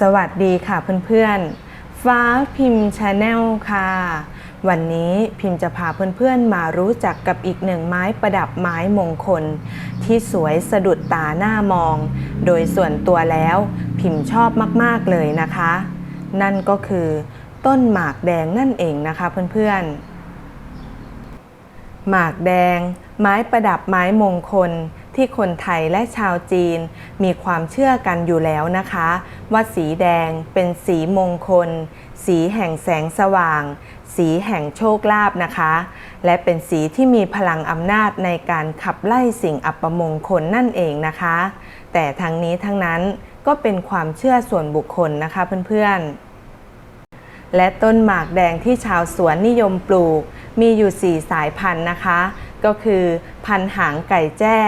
สวัสดีค่ะเพื่อนๆ ฟ้าพิมพ์ชาแนลค่ะ วันนี้พิมพ์จะพาเพื่อนๆมารู้จักกับอีกหนึ่งไม้ประดับไม้มงคล ที่สวยสะดุดตาหน้ามอง โดยส่วนตัวแล้วพิมพ์ชอบมากๆเลยนะคะ นั่นก็คือต้นหมากแดงนั่นเองนะคะเพื่อนๆ หมากแดง ไม้ประดับไม้มงคล ที่คนไทยและชาวจีน มีความเชื่อกันอยู่แล้วนะคะ ว่าสีแดงเป็นสีมงคล สีแห่งแสงสว่าง สีแห่งโชคลาภนะคะ และเป็นสีที่มีพลังอำนาจในการขับไล่สิ่งอัปมงคลนั่นเองนะคะ แต่ทั้งนี้ทั้งนั้นก็เป็นความเชื่อส่วนบุคคลนะคะเพื่อนๆและต้นหมากแดงที่ชาวสวนนิยมปลูก มีอยู่ 4 สายพันธุ์นะคะ ก็คือ พันธุ์หางไก่แจ้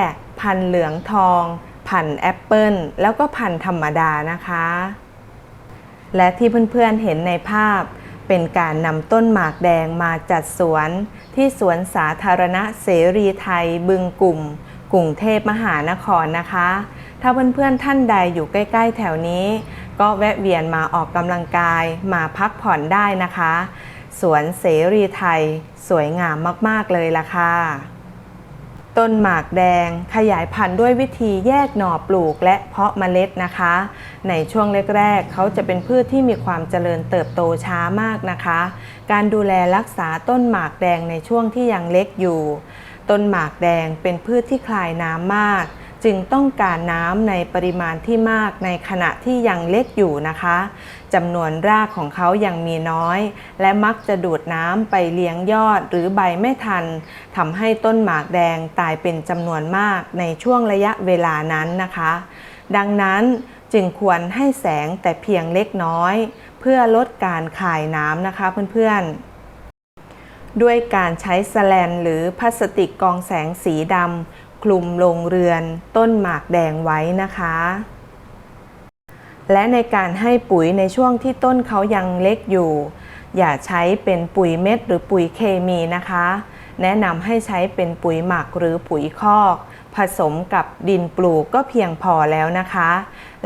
พันเหลืองทอง พันแอปเปิลแล้วก็พันธุ์ธรรมดานะคะ และที่เพื่อนๆเห็นในภาพ เป็นการนำต้นหมากแดงมาจัดสวน ที่สวนสาธารณะเสรีไทยบึงกลุ่มกรุงเทพมหานครนะคะ ถ้าเพื่อนๆท่านใดอยู่ใกล้ ๆ แถวนี้ ก็แวะเวียนมาออกกำลังกายมาพักผ่อนได้นะคะ สวนเสรีไทย สวยงามมาก ๆ เลยล่ะค่ะ ต้นหมากแดงขยายพันธุ์ด้วยวิธีแยกหน่อปลูกและเพาะเมล็ดนะคะ ในช่วงแรกๆเขาจะเป็นพืชที่มีความเจริญเติบโตช้ามากนะคะ การดูแลรักษาต้นหมากแดงในช่วงที่ยังเล็กอยู่ ต้นหมากแดงเป็นพืชที่คลายน้ำมาก จึงต้องการน้ำในปริมาณที่มากในขณะที่ยังเล็กอยู่นะคะจำนวนรากของเขายังมีน้อย และมักจะดูดน้ำไปเลี้ยงยอดหรือใบไม่ทันทำให้ต้นหมากแดงตายเป็นจำนวนมากในช่วงระยะเวลานั้นนะคะ ดังนั้นจึงควรให้แสงแต่เพียงเล็กน้อย เพื่อลดการขายน้ำนะคะเพื่อนๆ ด้วยการใช้สแลนหรือพลาสติกกองแสงสีดำ คลุมโรงเรือนต้นหมากแดงไว้นะคะ และในการให้ปุ๋ยในช่วงที่ต้นเขายังเล็กอยู่ อย่าใช้เป็นปุ๋ยเม็ดหรือปุ๋ยเคมีนะคะ แนะนำให้ใช้เป็นปุ๋ยหมักหรือปุ๋ยคอก ผสมกับดินปลูกก็เพียงพอแล้วนะคะ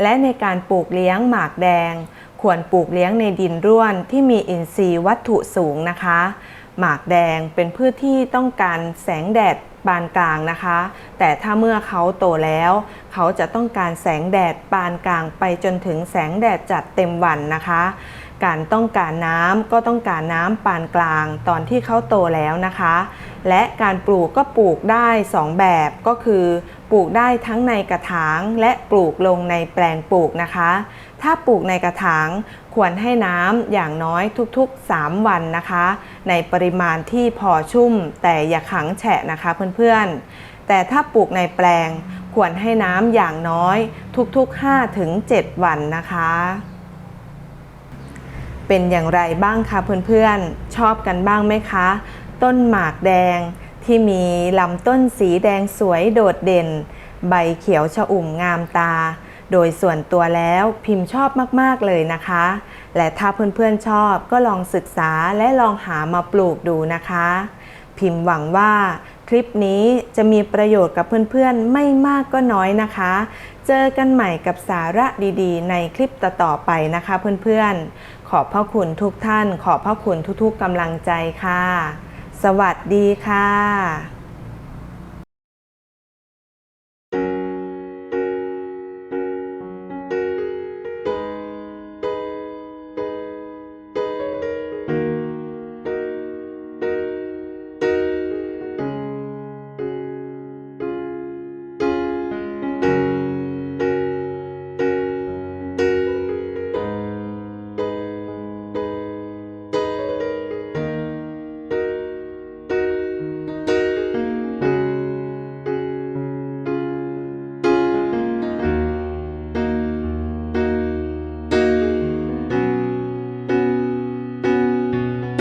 และในการปลูกเลี้ยงหมากแดง ควรปลูกเลี้ยงในดินร่วนที่มีอินทรีย์วัตถุสูงนะคะ หมากแดงเป็นพืชที่ต้องการแสงแดด ปานกลางนะคะ แต่ถ้าเมื่อเขาโตแล้ว เขาจะต้องการแสงแดดปานกลางไปจนถึงแสงแดดจัดเต็มวันนะคะ การต้องการน้ำก็ต้องการน้ำปานกลางตอนที่เขาโตแล้วนะคะ และการปลูกก็ปลูกได้ 2 แบบก็คือ ปลูกได้ทั้งในกระถางและปลูกลงในแปลงปลูกนะคะ ถ้าปลูกในกระถางควรให้น้ำอย่างน้อยทุกๆ 3 วันนะคะ ในปริมาณที่พอชุ่มแต่อย่าขังแฉะนะคะเพื่อนๆ แต่ถ้าปลูกในแปลงควรให้น้ำอย่างน้อยทุกๆ5-7วันนะคะ เป็นอย่างไรบ้างคะเพื่อนๆ ชอบกันบ้างไหมคะ ต้นหมากแดง ที่มีลำต้นสีแดงสวยโดดเด่น ใบเขียวชอุ่มงามตา โดยส่วนตัวแล้วพิมพ์ชอบมากๆเลยนะคะ และถ้าเพื่อนๆชอบก็ลองศึกษาและลองหามาปลูกดูนะคะ พิมพ์หวังว่าคลิปนี้จะมีประโยชน์กับเพื่อนๆ ไม่มากก็น้อยนะคะ เจอกันใหม่กับสาระดีๆ ในคลิปต่อๆไปนะคะเพื่อนๆ ขอบพระคุณทุกท่าน ขอบพระคุณทุกๆกำลังใจค่ะ สวัสดีค่ะ